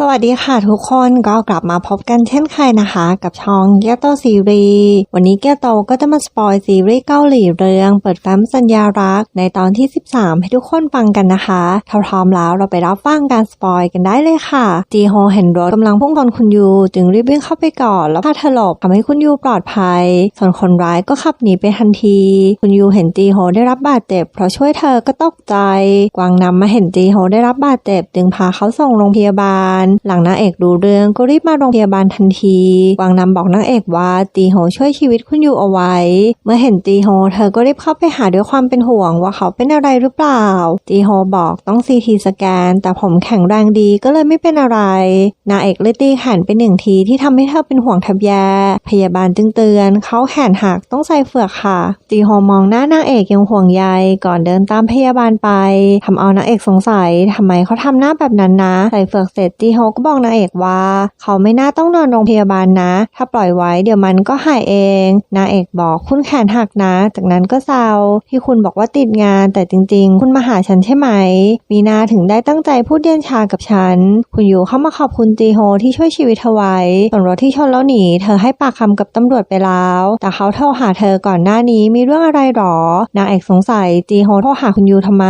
สวัสดีค่ะทุกคนก็กลับมาพบกันเช่นเคยนะคะ กับช่องเกียโตซีรีส์วันนี้เกียโตก็จะมาสปอยซีรีส์เกาหลีเรื่องเปิดแฟ้มสัญญารักในตอนที่ 13 ให้ทุกคนฟังกันนะคะถ้าพร้อมแล้วเราไปรับฟังการสปอยกันได้เลยค่ะจีโฮเห็นรถกำลังพุ่งชนคุณยูจึงรีบวิ่งเข้าไปก่อนแล้วพาเธอหลบทำให้คุณยูปลอดภัย ส่วนคนร้ายก็ขับหนีไปทันที คุณยูเห็นจีโฮได้รับบาดเจ็บเพราะช่วยเธอก็ตกใจ กวางนำมาเห็นจีโฮได้รับบาดเจ็บจึงพาเขาส่งโรงพยาบาลหลังนางเอกรู้เรื่องก็รีบมาโรงพยาบาลทันทีกวางนำบอกนางเอกว่าจีโฮช่วยชีวิตคุณอยู่เอาไว้ เมื่อเห็นจีโฮเธอก็รีบเข้าไปหาด้วยความเป็นห่วงว่าเขาเป็นอะไรหรือเปล่าจีโฮบอกต้องซีทีสแกน แต่ผมแข็งแรงดีก็เลยไม่เป็นอะไร นางเอกเลยตีแขนไปหนึ่งทีที่ทำให้เธอเป็นห่วงแทบแย่พยาบาลจึงเตือน เขาแขนหักต้องใส่เฟือกค่ะจีโฮมองหน้านางเอกยังห่วงใยก่อนเดินตามพยาบาลไปทำเอานางเอกสงสัยทำไมเขาทำหน้าแบบนั้นนะ ใส่เฟือกเสร็จจีโฮฮก็บอกนางเอกว่า เขาไม่น่าต้องนอนโรงพยาบาลนะ ถ้าปล่อยไว้เดี๋ยวมันก็หายเอง นางเอกบอกคุณแขนหักนะ จากนั้นก็เศร้าที่คุณบอกว่าติดงานแต่จริง ๆ คุณมาหาฉันใช่ไหม มีนาถึงได้ตั้งใจพูดเย็นชากับฉัน คุณอยู่เข้ามาขอบคุณจีโฮที่ช่วยชีวิตเธอไว้ส่วนรถที่ชนแล้วหนีเธอให้ปากคำกับตำรวจไปแล้ว แต่เขาโทรหาเธอก่อนหน้านี้มีเรื่องอะไรหรอ นางเอกสงสัยจีโฮโทรหาคุณยูทำไม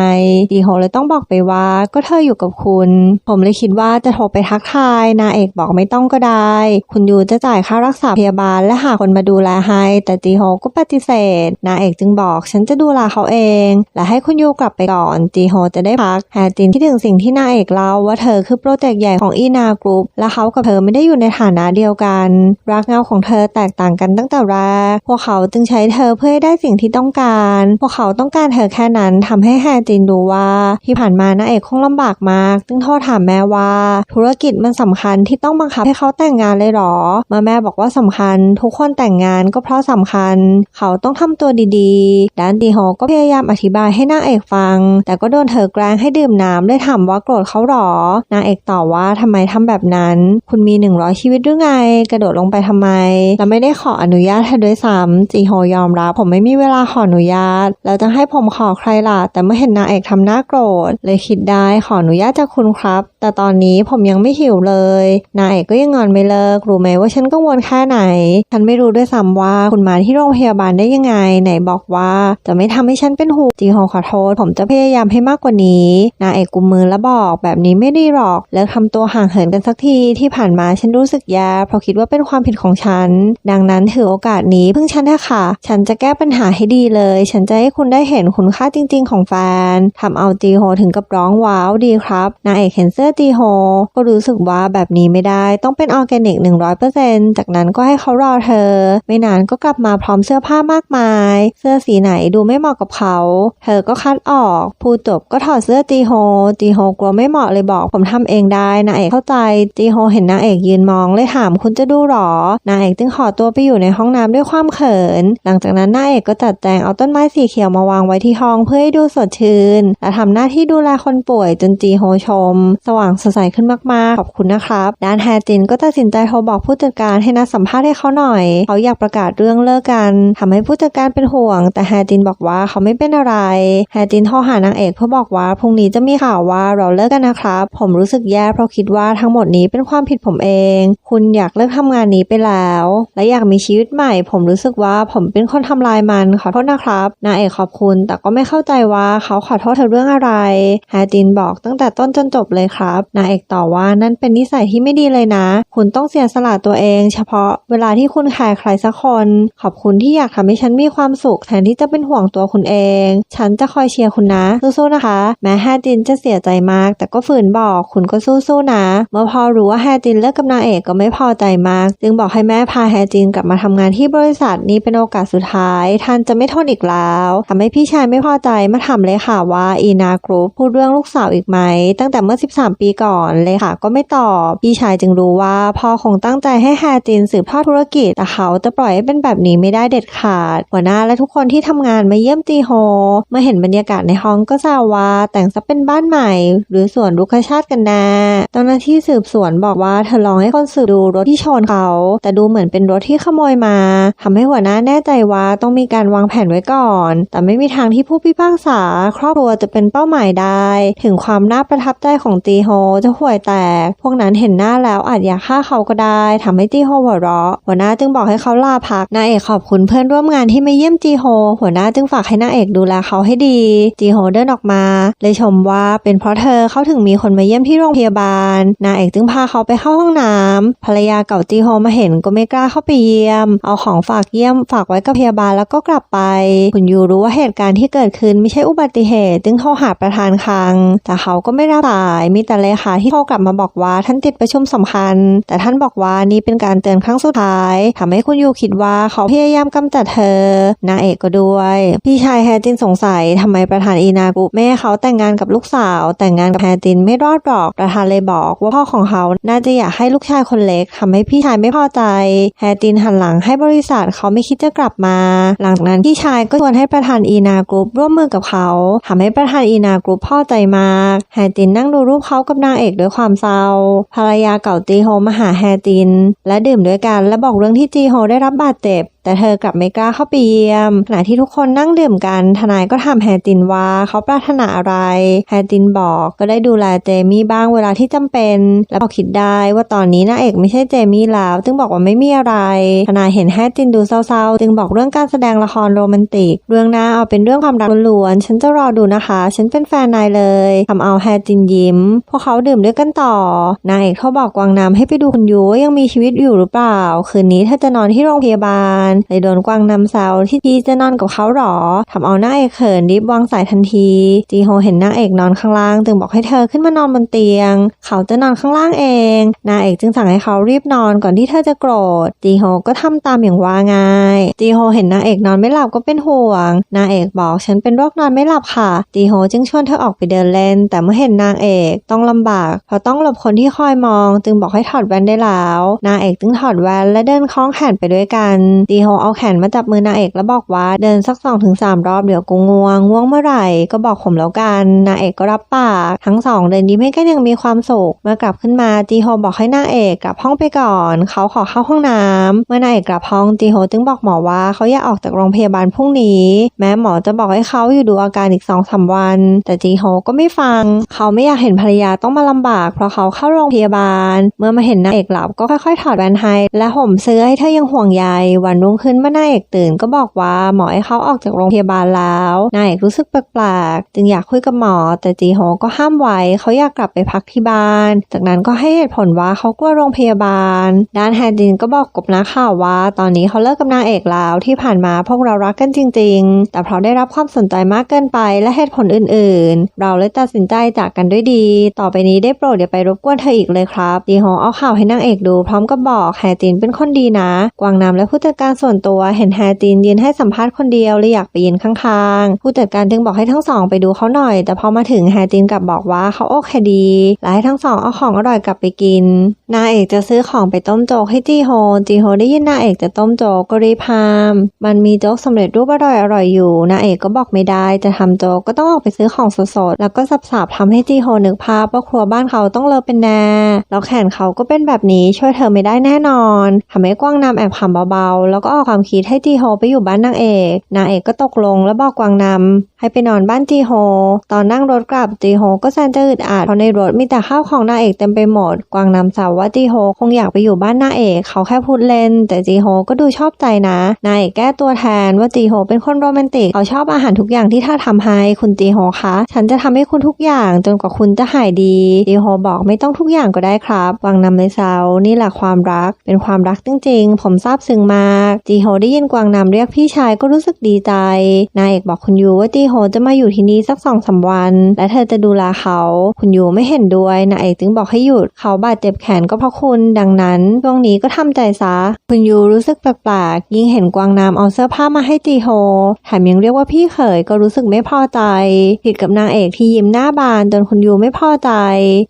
จีโฮเลยต้องบอกไปว่าก็เธออยู่กับคุณ ผมเลยคิดว่าจะโทรไปทักทาย นาเอกบอกไม่ต้องก็ได้ คุณยูจะจ่ายค่ารักษาพยาบาลและหาคนมาดูแลให้ แต่จีโฮก็ปฏิเสธ นาเอกจึงบอกฉันจะดูแลเขาเอง และให้คุณยูกลับไปก่อน จีโฮจะได้พักแฮจินที่ถึงสิ่งที่นาเอกเล่าว่าเธอคือโปรเจกต์ใหญ่ของอีนากรุ๊ปและเขากับเธอไม่ได้อยู่ในฐานะเดียวกัน รักเงาของเธอแตกต่างกันตั้งแต่แรกพวกเขาจึงใช้เธอเพื่อให้ได้สิ่งที่ต้องการ พวกเขาต้องการเธอแค่นั้นทำให้แฮจินรู้ว่า ที่ผ่านมานาเอกคงลำบากมากจึงโทษถามแม่ว่าธุรกิจมันสำคัญที่ต้องบังคับให้เขาแต่งงานเลยหรอมื่อแม่บอกว่าสำคัญ ทุกคนแต่งงานก็เพราะสำคัญ เขาต้องทำตัวดีๆ ด้านดีโฮก็พยายามอธิบายให้นางเอกฟัง แต่ก็โดนเธอแกล้งให้ดื่มน้ำเลยถามว่าโกรธเขาหรอนางเอกตอบว่าทำไมทำแบบนั้น คุณมีหนึ่งร้อยชีวิตหรือไง กระโดดลงไปทำไมแล้วไม่ได้ขออนุญาตเธอด้วยซ้ำจีโฮยอมรับผมไม่มีเวลาขออนุญาต แล้วจะให้ผมขอใครล่ะแต่เมื่อเห็นนางเอกทำหน้าโกรธ เลยคิดได้ขออนุญาตจากคุณครับ แต่ตอนนี้ผมยังไม่หิวเลย นางเอกก็ยังงอนไม่เลิก รู้ไหมว่าฉันกังวลแค่ไหน ฉันไม่รู้ด้วยซ้ำว่าคุณมาที่โรงพยาบาลได้ยังไง ไหนบอกว่าจะไม่ทำให้ฉันเป็นห่วงจีโฮขอโทษ ผมจะพยายามให้มากกว่านี้ นางเอกกุมมือแล้วบอกแบบนี้ไม่ดีหรอกแล้วทำตัวห่างเหินกันสักทีที่ผ่านมาฉันรู้สึกแย่เพราะคิดว่าเป็นความผิดของฉัน ดังนั้นถือโอกาสนี้พึ่งฉันเถอะค่ะ ฉันจะแก้ปัญหาให้ดีเลย ฉันจะให้คุณได้เห็นคุณค่าจริง ๆ ของแฟนทำเอาจีโฮถึงกับร้องว้าวดีครับนางเอกเห็นเสื้อจีโฮก็รู้สึกว่าแบบนี้ไม่ได้ ต้องเป็นออร์แกนิก 100%จากนั้นก็ให้เขารอเธอ ไม่นานก็กลับมาพร้อมเสื้อผ้ามากมาย เสื้อสีไหนดูไม่เหมาะกับเขา เธอก็คัดออก พูดจบก็ถอดเสื้อจีโฮ จีโฮกลัวไม่เหมาะเลยบอกผมทำเองได้นางเอกเข้าใจ จีโฮเห็นนางเอกยืนมองเลยถามคุณจะดูหรอนางเอกจึงขอตัวไปอยู่ในห้องน้ำด้วยความเขิน หลังจากนั้นนางเอกก็จัดแจงเอาต้นไม้สีเขียวมาวางไว้ที่ห้องเพื่อให้ดูสดชื่น และทำหน้าที่ดูแลคนป่วยจนจีโฮชม สว่างสดใสขึ้นมากๆ ขอบคุณนะครับ ด้านแฮจินก็ตัดสินใจโทรบอกผู้จัดการให้นัดสัมภาษณ์ให้เขาหน่อย เขาอยากประกาศเรื่องเลิกกันทำให้ผู้จัดการเป็นห่วง แต่แฮจินบอกว่าเขาไม่เป็นอะไร แฮจินโทรหานางเอกเพื่อบอกว่าพรุ่งนี้จะมีข่าวว่าเราเลิกกันนะครับ ผมรู้สึกแย่เพราะคิดว่าทั้งหมดนี้เป็นความผิดผมเอง คุณอยากเลิกทำงานนี้ไปแล้ว และอยากมีชีวิตใหม่ ผมรู้สึกว่าผมเป็นคนทำลายมันขอโทษนะครับนางเอกขอบคุณแต่ก็ไม่เข้าใจว่าเขาขอโทษเธอเรื่องอะไรแฮจินบอกตั้งแต่ต้นจนจบเลยครับนางเอกต่อว่านั่นเป็นนิสัยที่ไม่ดีเลยนะ คุณต้องเสียสละตัวเอง เฉพาะเวลาที่คุณแคร์ใครสักคน ขอบคุณที่อยากทำให้ฉันมีความสุขแทนที่จะเป็นห่วงตัวคุณเอง ฉันจะคอยเชียร์คุณนะสู้ๆนะคะ แม้แฮจินจะเสียใจมาก แต่ก็ฝืนบอกคุณก็สู้ๆนะ เมื่อพอรู้ว่าแฮจินเลิกกับนางเอกก็ไม่พอใจมาก จึงบอกให้แม่พาแฮจินกลับมาทำงานที่บริษัทนี้เป็นโอกาสสุดท้ายท่านจะไม่ทนอีกแล้วทำให้พี่ชายไม่พอใจมาถามเลยค่ะว่าอีนากรุ๊ปพูดเรื่องลูกสาวอีกไหมตั้งแต่เมื่อ 13 ปีก่อนเลยค่ะก็ไม่ตอบ พี่ชายจึงรู้ว่าพ่อคงตั้งใจให้แฮจินสืบทอดธุรกิจแต่เขาจะปล่อยให้เป็นแบบนี้ไม่ได้เด็ดขาด หัวหน้าและทุกคนที่ทำงานมาเยี่ยมจีโฮเมื่อเห็นบรรยากาศในห้องก็แซวว่าแต่งซะเป็นบ้านใหม่ หรือสวนรุกชาติกันแน่เจ้าหน้าที่สืบสวนบอกว่าเธอลองให้คนสืบดูรถที่ชนเขา แต่ดูเหมือนเป็นรถที่ขโมยมาทำให้หัวหน้าแน่ใจว่าต้องมีการวางแผนไว้ก่อน แต่ไม่มีทางที่ผู้พิพากษา ครอบครัวจะเป็นเป้าหมายได้ ถึงความน่าประทับใจของจีโฮจะห่วยตาแตกพวกนั้นเห็นหน้าแล้วอาจอยากฆ่าเขาก็ได้ทำให้จีโฮหัวเราะ หัวหน้าจึงบอกให้เขาลาพักนางเอกขอบคุณเพื่อนร่วมงานที่มาเยี่ยมจีโฮหัวหน้าจึงฝากให้นางเอกดูแลเขาให้ดี จีโฮเดินออกมา เลยชมว่าเป็นเพราะเธอเขาถึงมีคนมาเยี่ยมที่โรงพยาบาลนางเอกจึงพาเขาไปเข้าห้องน้ำภรรยาเก่าจีโฮมาเห็นก็ไม่กล้าเข้าไปเยี่ยม เอาของฝากเยี่ยมฝากไว้กับพยาบาลแล้วก็กลับไป คุณยูรู้ว่าเหตุการณ์ที่เกิดขึ้นไม่ใช่อุบัติเหตุ จึงโทรหาประธานคลัง แต่เขาก็ไม่รับสายมีแต่เลขาที่โทรกลับมาบอกว่าท่านติดประชุมสำคัญ แต่ท่านบอกว่านี่เป็นการเตือนครั้งสุดท้ายทำให้คุณยูคิดว่าเขาพยายามกำจัดเธอ นางเอกก็ด้วย พี่ชายแฮจินสงสัยทำไมประธานอีนากรุไม่เขาแต่งงานกับลูกสาว แต่งงานกับแฮจินไม่รอดหรอกประธานเลยบอกว่าพ่อของเขาน่าจะอยากให้ลูกชายคนเล็กทำให้พี่ชายไม่พอใจ แฮจินหันหลังให้บริษัทเขาไม่คิดจะกลับมา หลังจากนั้นพี่ชายก็ชวนให้ประธานอีนากรุ๊ปร่วมมือกับเขาทำให้ประธานอีนากรุ๊ปพอใจมาก แฮจินนั่งดูรูปเขากับนางเอกด้วยความเศร้าภรรยาเก่าจีโฮมาหาแฮติน และดื่มด้วยกันและบอกเรื่องที่จีโฮได้รับบาดเจ็บ แต่เธอกลับไม่กล้าเข้าไปเยี่ยมขณะที่ทุกคนนั่งดื่มกัน ทนายก็ถามแฮจินว่าเขาปรารถนาอะไร แฮจินบอกก็ได้ดูแลเจมี่บ้างเวลาที่จำเป็น และพอคิดได้ว่าตอนนี้นางเอกไม่ใช่เจมี่แล้ว จึงบอกว่าไม่มีอะไร ทนายเห็นแฮจินดูเศร้าๆ จึงบอกเรื่องการแสดงละครโรแมนติก เรื่องหน้าเอาเป็นเรื่องความรักล้วนๆ ฉันจะรอดูนะคะ ฉันเป็นแฟนนายเลยทำเอาแฮจินยิ้ม พวกเขาดื่มด้วยกันต่อ นางเอกเขาบอกกวางนำให้ไปดูคุณยูว่ายังมีชีวิตอยู่หรือเปล่า คืนนี้ถ้าจะนอนที่โรงพยาบาลเลยโดนกวางนำแซวที่ทีจะนอนกับเขาหรอทำเอานางเอกเขินรีบวางสายทันที จีโฮเห็นนางเอกนอนข้างล่างจึงบอกให้เธอขึ้นมานอนบนเตียง เขาจะนอนข้างล่างเองนางเอกจึงสั่งให้เขารีบนอนก่อนที่เธอจะโกรธ จีโฮก็ทำตามอย่างว่าง่ายจีโฮเห็นนางเอกนอนไม่หลับก็เป็นห่วงนางเอกบอกฉันเป็นโรคนอนไม่หลับค่ะ จีโฮจึงชวนเธอออกไปเดินเล่น แต่เมื่อเห็นนางเอกต้องลำบากเพราะต้องหลบคนที่คอยมอง จึงบอกให้ถอดแว่นได้แล้วนางเอกจึงถอดแว่นและเดินคล้องแขนไปด้วยกันจีโฮฮเอาแขนมาจับมือนางเอกแล้วบอกว่าเดินสักสองถึงสามรอบเดี๋ยวกูง่วงง่วงเมื่อไหร่ก็บอกผมแล้วกันนางเอกก็รับปากทั้งสองเดินยิ้มให้กันอย่างมีความสุขเมื่อกลับขึ้นมาจีโฮบอกให้นางเอกกลับห้องไปก่อน เขาขอเข้าห้องน้ำเมื่อนางเอกกลับห้องจีโฮจึงบอกหมอว่าเขาอยากออกจากโรงพยาบาลพรุ่งนี้ แม้หมอจะบอกให้เขาอยู่ดูอาการอีกสองสามวัน แต่จีโฮก็ไม่ฟัง เขาไม่อยากเห็นภรรยาต้องมาลำบาก เพราะเขาเข้าโรงพยาบาล เมื่อมาเห็นนางเอกหลับก็ค่อยๆถอดแว่นให้และห่มเสื้อให้เธอยังห่วงใยวันรุ่งขึ้นเมื่อนางเอกตื่นก็บอกว่าหมอให้เขาออกจากโรงพยาบาลแล้วนายเอกรู้สึกแปลกๆจึงอยากคุยกับหมอ แต่จีโฮก็ห้ามไว้เขาอยากกลับไปพักที่บ้าน จากนั้นก็ให้เหตุผลว่าเขากลัวโรงพยาบาล ด้านแฮดินก็บอกกับนักข่าวว่า ตอนนี้เขาเลิกกับนางเอกแล้วที่ผ่านมาพวกเรารักกันจริง ๆ แต่เพราะได้รับความสนใจมากเกินไปและเหตุผลอื่น ๆ เราเลยตัดสินใจจากกันด้วยดี ต่อไปนี้ได้โปรดอย่าไปรบกวนเธออีกเลยครับจีโฮเอาข่าวให้นางเอกดู พร้อมกับบอกแฮตินเป็นคนดีนะ กวางนำและผู้จัดการส่วนตัวเห็นแฮตินยืนให้สัมภาษณ์คนเดียวเลยอยากไปยืนข้างๆ ผู้จัดการจึงบอกให้ทั้งสองไปดูเขาหน่อย แต่พอมาถึงแฮจินกลับบอกว่าเขาโอเคดีและให้ทั้งสองเอาของอร่อยกลับไปกิน นางเอกจะซื้อของไปต้มโจ๊กให้จีโฮ จีโฮได้ยินนางเอกจะต้มโจ๊กก็รีบพาม มันมีโจ๊กสำเร็จรูปอร่อยอร่อยอยู่ นางเอกก็บอกไม่ได้จะทำโจ๊กก็ต้องออกไปซื้อของสดๆ แล้วก็สับๆทำให้จีโฮนึกภาพว่าครัวบ้านเขาต้องเลอะเป็นแน่แล้วแขนเขาก็เป็นแบบนี้ช่วยเธอไม่ได้แน่นอนทำให้กว้างนำแอบขำเบาๆ แล้วก็ออกความคิดให้จีโฮไปอยู่บ้านนางเอก นางเอกก็ตกลงแล้วบอกกวางนำให้ไปนอนบ้านจีโฮ ตอนนั่งรถกลับจีโฮก็แสนจะอึดอัดเพราะในรถมีแต่ข้าวของนางเอกเต็มไปหมด กวางนำสาวว่าจีโฮคงอยากไปอยู่บ้านนางเอกเขาแค่พูดเล่น แต่จีโฮก็ดูชอบใจนะ นางเอกแก้ตัวแทนว่าจีโฮเป็นคนโรแมนติก เขาชอบอาหารทุกอย่างที่ท่าทำให้คุณจีโฮคะ ฉันจะทำให้คุณทุกอย่างจนกว่าคุณจะหายดีจีโฮบอกไม่ต้องทุกอย่างก็ได้ครับกวางนำเลยสาวนี่แหละความรัก เป็นความรักจริงๆ ผมซาบซึ้งมากจีโฮได้ยินกวางนำเรียกพี่ชายก็รู้สึกดีใจ นายเอกบอกคุณยูว่าจีโฮจะมาอยู่ที่นี่สักสองสาวัน และเธอจะดูแลเขา คุณยูไม่เห็นด้วยนายเอกจึงบอกให้หยุดเขาบาดเจ็บแขนก็เพราะคุณ ดังนั้นช่วงนี้ก็ทำใจซะ คุณยูรู้สึกแปลกๆยิ่งเห็นกวางนำเอาเสื้อผ้ามาให้จีโฮแถมยังเรียกว่าพี่เขยก็รู้สึกไม่พอใจ ผิดกับนางเอกที่ยิ้มหน้าบานจนคุณยูไม่พอใจ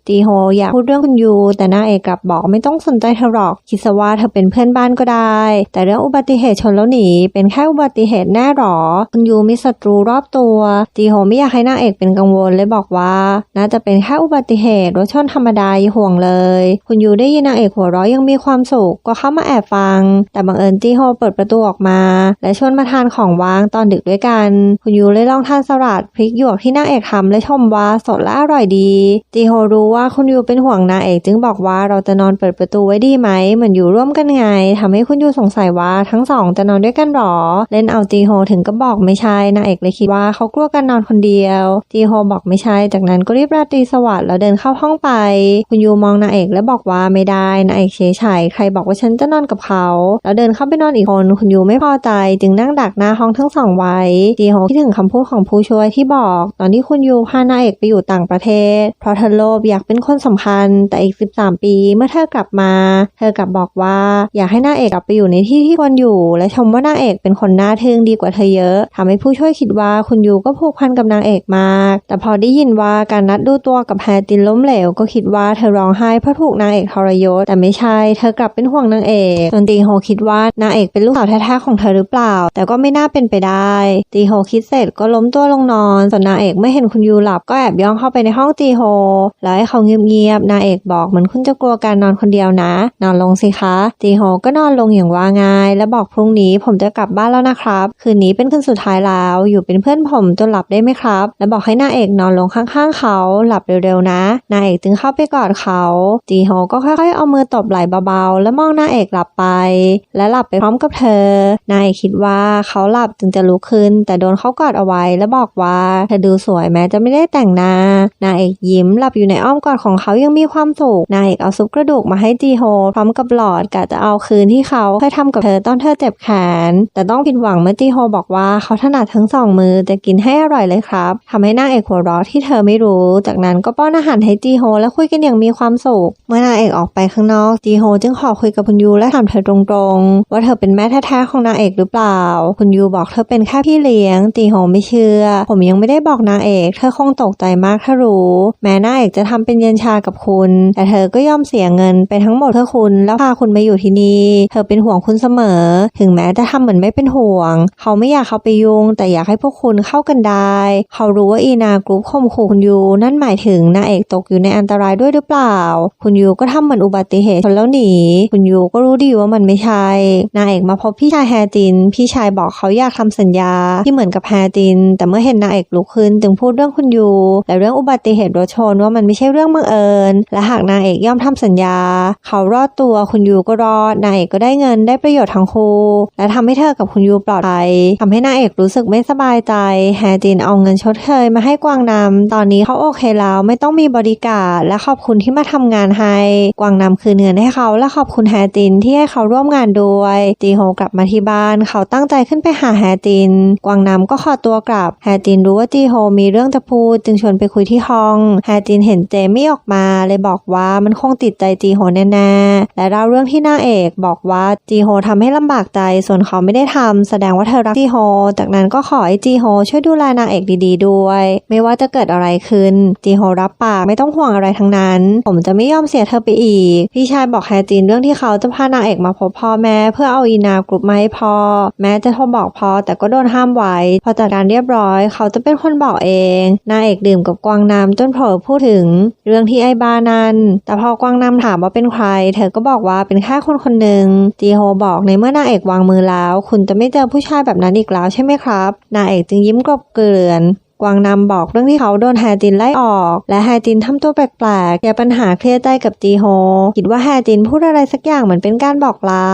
จีโฮอยากพูดเรื่องคุณยูแต่นางเอกกลับบอกไม่ต้องสนใจเธอหรอกคิดซะว่าเธอเป็นเพื่อนบ้านก็ได้ แต่เรื่องอุบับัติเหตุชนแล้วหนี เป็นแค่อุบัติเหตุแน่หรอ คุณยูมีศัตรูรอบตัว จีโฮไม่อยากให้นางเอกเป็นกังวลเลยบอกว่า น่าจะเป็นแค่อุบัติเหตุรถชนธรรมดาอย่าห่วงเลย คุณยูได้ยินนางเอกหัวเราะยังมีความสุขก็เข้ามาแอบฟัง แต่บังเอิญจีโฮเปิดประตูออกมา และชวนมาทานของว่างตอนดึกด้วยกัน คุณยูเลยลองทานสลัดพริกหยวกที่นางเอกทำและชมว่าสดและอร่อยดี จีโฮรู้ว่าคุณยูเป็นห่วงนางเอกจึงบอกว่าเราจะนอนเปิดประตูไว้ดีไหมเหมือนอยู่ร่วมกันไงทำให้คุณยูสงสัยว่าทั้งสองจะนอนด้วยกันหรอ เล่นเอาจีโฮถึงก็บอกไม่ใช่นางเอกเลยคิดว่าเขากลัวกันนอนคนเดียว จีโฮบอกไม่ใช่ จากนั้นก็รีบราตรีสวัสดิ์แล้วเดินเข้าห้องไป คุณยูมองนางเอกแล้วบอกว่าไม่ได้นางเอกเฉยเฉยใครบอกว่าฉันจะนอนกับเขา แล้วเดินเข้าไปนอนอีกคน คุณยูไม่พอใจ จึงนั่งดักหน้าห้องทั้งสองไว้ จีโฮคิดถึงคำพูดของผู้ช่วยที่บอก ตอนที่คุณยูพานางเอกไปอยู่ต่างประเทศ เพราะเธอโลภอยากเป็นคนสำคัญ แต่อีก 13 ปี เมื่อเธอกลับมา เธอกลับบอกว่าอยากให้นางเอกกลับไปอยู่ในที่ที่ควรอยูและชมว่านางเอกเป็นคนน่าทึ่งดีกว่าเธอเยอะทำให้ผู้ช่วยคิดว่าคุณยูก็ผูกพันกับนางเอกมาก แต่พอได้ยินว่าการนัดดูตัวกับแฮตินล้มเหลวก็คิดว่าเธอร้องไห้เพราะถูกนางเอกทรยศแต่ไม่ใช่ เธอกลับเป็นห่วงนางเอกจนตีโฮคิดว่านางเอกเป็นลูกสาวแท้ๆของเธอหรือเปล่า แต่ก็ไม่น่าเป็นไปได้ตีโฮคิดเสร็จก็ล้มตัวลงนอนส่วนนางเอกไม่เห็นคุณยูหลับก็แอบย่องเข้าไปในห้องตีโฮแล้วให้เขาเงียบๆนางเอกบอกเหมือนคุณจะกลัวการนอนคนเดียวนะ นอนลงสิคะตีโฮก็นอนลงอย่างว่าง่ายและบอกพรุ่งนี้ผมจะกลับบ้านแล้วนะครับ คืนนี้เป็นคืนสุดท้ายแล้ว อยู่เป็นเพื่อนผมจนหลับได้ไหมครับ และบอกให้นางเอกนอนลงข้างๆ เขาหลับเร็วๆนะนางเอกจึงเข้าไปกอดเขาตีโฮก็ค่อยๆเอามือตบไหล่เบาๆ แล้วมองนางเอกหลับไป และหลับไปพร้อมกับเธอนายคิดว่าเขาหลับจึงจะลุกขึ้น แต่โดนเขากอดเอาไว้และบอกว่าเธอดูสวยแม้จะไม่ได้แต่งหน้านายเอกยิ้มหลับอยู่ในอ้อมกอดของเขายังมีความสุขนายเอกเอาซุปกระดูกมาให้จีโฮพร้อมกับหลอดกะจะเอาคืนที่เขาเคยทำกับเธอตอนเธอเจ็บแขน แต่ต้องผิดหวังเมื่อจีโฮบอกว่าเขาถนัดทั้งสองมือจะกินให้อร่อยเลยครับทำให้นางเอกหัวเราะที่เธอไม่รู้ จากนั้นก็ป้อนอาหารให้จีโฮและคุยกันอย่างมีความสุข เมื่อนางเอกออกไปข้างนอกจีโฮจึงขอคุยกับคุณยูและถามเธอตรงๆ ว่าเธอเป็นแม่แท้ๆของนางเอกหรือเปล่า คุณยูบอกเธอเป็นแค่พี่เลี้ยงจีโฮไม่เชื่อ ผมยังไม่ได้บอกนางเอก เธอคงตกใจมากถ้ารู้ แม้นางเอกจะทำเป็นเย็นชากับคุณ แต่เธอก็ยอมเสียเงินไปทั้งหมดเพื่อคุณ แล้วพาคุณมาอยู่ที่นี่ เธอเป็นห่วงคุณเสมอถึงแม้จะทำเหมือนไม่เป็นห่วง เขาไม่อยากเขาไปยุ่ง แต่อยากให้พวกคุณเข้ากันได้ เขารู้ว่าอีนากรุ๊ปข่มขู่คุณยูนั่นหมายถึงนางเอกตกอยู่ในอันตรายด้วยหรือเปล่า คุณยูก็ทำเหมือนอุบัติเหตุชนแล้วหนี คุณยูก็รู้ดีว่ามันไม่ใช่ นางเอกมาพบพี่ชายแฮจิน พี่ชายบอกเขาอยากทำสัญญาที่เหมือนกับแฮจิน แต่เมื่อเห็นนางเอกลุกขึ้นจึงพูดเรื่องคุณยูและเรื่องอุบัติเหตุรถชนว่ามันไม่ใช่เรื่องบังเอิญ และหากนางเอกยอมทำสัญญา เขารอดตัวคุณยูก็รอดนางเอกก็ได้เงินได้ประโยชน์ทั้งคูและทำให้เธอกับคุณยูปลอดภัยทำให้นางเอกรู้สึกไม่สบายใจ แฮจินเอาเงินชดเชยมาให้กวางนำตอนนี้เขาโอเคแล้วไม่ต้องมีบริการและขอบคุณที่มาทำงานให้ กวางนำคืนเงินให้เขาและขอบคุณแฮจินที่ให้เขาร่วมงานด้วยจีโฮกลับมาที่บ้าน เขาตั้งใจขึ้นไปหาแฮจิน กวางนำก็ขอตัวกลับ แฮจินรู้ว่าจีโฮมีเรื่องจะพูด จึงชวนไปคุยที่ห้อง แฮจินเห็นเจมี่ออกมาเลยบอกว่ามันคงติดใจจีโฮแน่ๆและเล่าเรื่องที่นางเอกบอกว่าจีโฮทำให้ลำบากใจส่วนเขาไม่ได้ทำแสดงว่าเธอรักจีโฮ จากนั้นก็ขอให้จีโฮช่วยดูแลนางเอกดีๆด้วย ไม่ว่าจะเกิดอะไรขึ้นจีโฮรับปากไม่ต้องห่วงอะไรทั้งนั้น ผมจะไม่ยอมเสียเธอไปอีก พี่ชายบอกแฮจินเรื่องที่เขาจะพานางเอกมาพบพ่อแม่เพื่อเอาอีนากรุ๊ปมาให้พ่อ แม้จะโทรบอกพ่อแต่ก็โดนห้ามไว้ พอจัดการเรียบร้อยเขาจะเป็นคนบอกเอง นางเอกดื่มกับกวางนำจนเผลอพูดถึง เรื่องที่ไอ้บานั้น แต่พอกวางนำถามว่าเป็นใคร เธอก็บอกว่าเป็นแค่คนคนหนึ่งจีโฮบอกในเมื่อนางเอกวางมือแล้ว คุณจะไม่เจอผู้ชายแบบนั้นอีกแล้วใช่ไหมครับ นางเอกจึงยิ้มกลบเกลื่อน กวางนำบอกเรื่องที่เขาโดนแฮจินไล่ออก และแฮจินทำตัวแปลกๆแก้ปัญหาเครียดใจกับจีโฮ คิดว่าแฮจินพูดอะไรสักอย่างเหมือนเป็นการบอกลา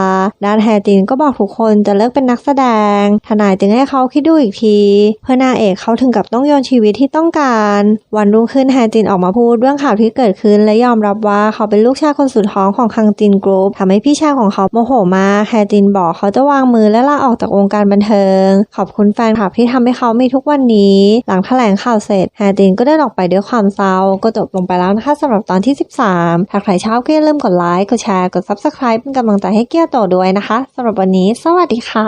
ด้านแฮจินก็บอกทุกคนจะเลิกเป็นนักแสดง ทนายจึงให้เขาคิดดูอีกที เพื่อนางเอกเขาถึงกับต้องโยนชีวิตที่ต้องการ วันรุ่งขึ้นแฮจินออกมาพูดเรื่องข่าวที่เกิดขึ้น และยอมรับว่าเขาเป็นลูกชายคนสุดท้องของคังจินกรุ๊ปทำให้พี่ชายของเขาโมโหมากแฮจินบอกเขาจะวางมือและลาออกจากวงการบันเทิง ขอบคุณแฟนคลับที่ทำให้เขามีทุกวันนี้ลังแถลงข่าวเสร็จแฮดินก็เดินออกไปด้วยความเศร้าก็จบลงไปแล้วนะคะสำหรับตอนที่ 13 ถ้าใครชอบก็อย่าลืมกดไลค์กดแชร์กด Subscribe เป็นกำลังใจให้เกียวโตด้วยนะคะสำหรับวันนี้ สวัสดีค่ะ